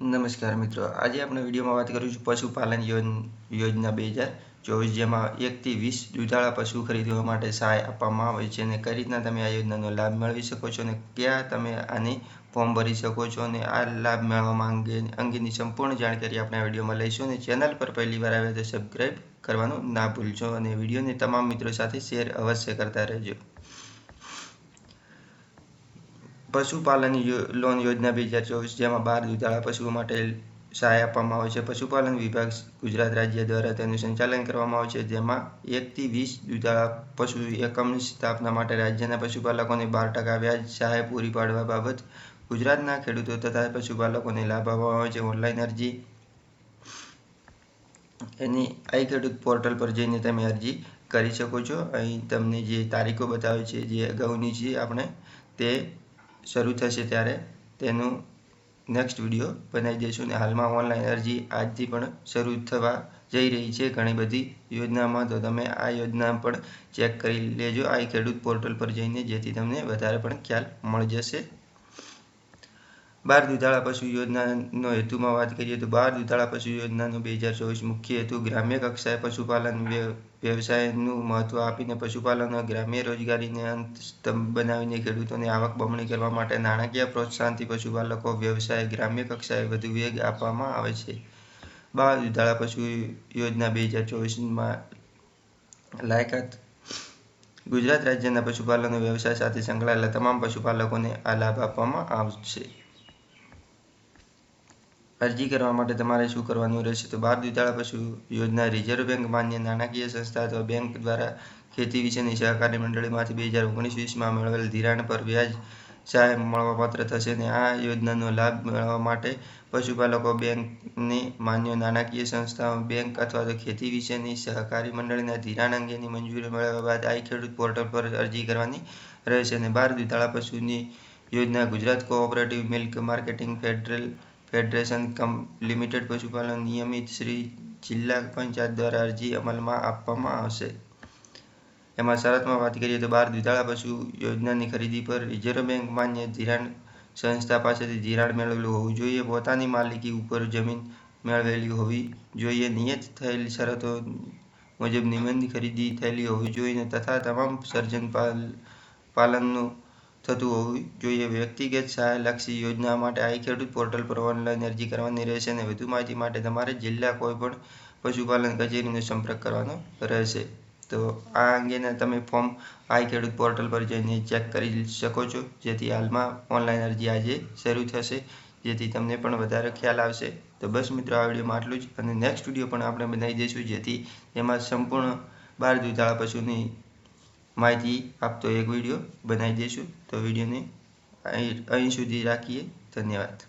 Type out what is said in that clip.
નમસ્કાર મિત્રો. આજે આપણે વિડીયોમાં વાત કરીશું પશુપાલન યોજના બે હજાર ચોવીસ, જેમાં એકથી વીસ દુધાળા પશુ ખરીદવા માટે સહાય આપવામાં આવે છે અને કઈ રીતના તમે આ યોજનાનો લાભ મેળવી શકો છો અને ક્યાં તમે આની ફોર્મ ભરી શકો છો અને આ લાભ મેળવવા અંગે, અંગેની સંપૂર્ણ જાણકારી આપણે આ વિડીયોમાં લઈશું અને ચેનલ પર પહેલી વાર આવ્યા તો સબસ્ક્રાઈબ કરવાનું ના ભૂલશો અને વિડીયોને તમામ મિત્રો સાથે શેર અવશ્ય કરતા રહેજો. પશુપાલન લોન યોજના બે હજાર ચોવીસ જેમાં બાર દુધાળા પશુઓ માટે સહાય આપવામાં આવે છે. પશુપાલન વિભાગ ગુજરાત રાજ્ય દ્વારા તેનું સંચાલન કરવામાં આવે છે, જેમાં એકથી વીસ દુધાળા પશુ એકમની સ્થાપના માટે રાજ્યના પશુપાલકોને બાર ટકા વ્યાજ સહાય પૂરી પાડવા બાબત ગુજરાતના ખેડૂતો તથા પશુપાલકોને લાભ આપવામાં આવે છે. ઓનલાઈન અરજી એની આઈ ખેડૂત પોર્ટલ પર જઈને તમે અરજી કરી શકો છો. અહીં તમને જે તારીખો બતાવે છે, જે અગાઉની છે આપણે તે શરૂ થશે ત્યારે તેનું નેક્સ્ટ વીડિયો બનાવી દઈશું અને હાલમાં ઓનલાઈન અરજી આજથી પણ શરૂ થવા જઈ રહી છે ઘણી બધી યોજનામાં. તો તમે આ યોજના પણ ચેક કરી લેજો. આ ખેડૂત પોર્ટલ પર જઈને જેથી તમને વધારે પણ ખ્યાલ મળી જશે. બાર દુધાળા પશુ યોજનાનો હેતુમાં વાત કરીએ તો બાર દુધાળા પશુ યોજનાનો બે હજાર ચોવીસ મુખ્ય હેતુ ગ્રામ્ય કક્ષાએ પશુપાલન વ્યવસાયનું મહત્વ આપીને પશુપાલન ગ્રામ્ય રોજગારીને અંત બનાવીને ખેડૂતોની આવક બમણી કરવા માટે નાણાકીય પ્રોત્સાહનથી પશુપાલકો વ્યવસાય ગ્રામ્ય કક્ષાએ વધુ વેગ આપવામાં આવે છે. બાર દુધાળા પશુ યોજના બે હજાર ચોવીસમાં લાયકાત ગુજરાત રાજ્યના પશુપાલન વ્યવસાય સાથે સંકળાયેલા તમામ પશુપાલકોને આ લાભ આપવામાં આવશે. અરજી કરવા માટે તમારે શું કરવાનું રહેશે? તો બાર દુધાળા પશુ યોજના રિઝર્વ બેંક માન્ય નાણાકીય સંસ્થા અથવા બેંક દ્વારા ખેતી વિશેની સહકારી મંડળીમાંથી બે હજાર ઓગણીસ વીસમાં મેળવેલ ધિરાણ પર વ્યાજ સહાય મળવાપાત્ર થશે અને આ યોજનાનો લાભ મેળવવા માટે પશુપાલકો બેંકની માન્ય નાણાકીય સંસ્થાઓ, બેંક અથવા તો ખેતી વિશેની સહકારી મંડળીના ધિરાણ અંગેની મંજૂરી મેળવ્યા બાદ આઈ ખેડૂત પોર્ટલ પર અરજી કરવાની રહેશે અને બાર દુધાળા પશુની યોજના Gujarat cooperative milk marketing federal federation limited પશુપાલન નિયમિત શ્રી જિલ્લા પંચાયત દ્વારા અરજી અમલમાં આપવામાં આવશે. એમાં શરતમાં વાત કરીએ તો બાર દુધાળા પશુ યોજનાની ખરીદી પર રિઝર્વ બેંક માન્ય ધિરાણ સંસ્થા પાસેથી ધિરાણ મેળવેલું હોવું જોઈએ. પોતાની માલિકી ઉપર જમીન મેળવેલી હોવી જોઈએ. નિયત થયેલી શરતો મુજબ નિબંધ ખરીદી થયેલી હોવી જોઈએ તથા તમામ સર્જન પાલનનું થતું હોવું જોઈએ. વ્યક્તિગત સહાયલક્ષી યોજના માટે આઈ ખેડૂત પોર્ટલ પર ઓનલાઈન અરજી કરવાની રહેશે અને વધુ માહિતી માટે તમારે જિલ્લા કોઈપણ પશુપાલન કચેરીનો સંપર્ક કરવાનો રહેશે. તો આ અંગેના તમે ફોર્મ આઈ ખેડૂત પોર્ટલ પર જઈને ચેક કરી શકો છો. જેથી હાલમાં ઓનલાઈન અરજી આજે શરૂ થશે. જેથી તમને પણ વધારે ખ્યાલ આવશે. તો બસ મિત્રો, આ વિડીયોમાં આટલું જ. અને નેક્સ્ટ વીડિયો પણ આપણે બનાવી દઈશું. જેથી એમાં સંપૂર્ણ બાર દુધાળા પશુની માહિતી આપતો એક વીડિયો બનાવી દઈશું. તો વિડીયોને અહીં સુધી રાખીએ. ધન્યવાદ.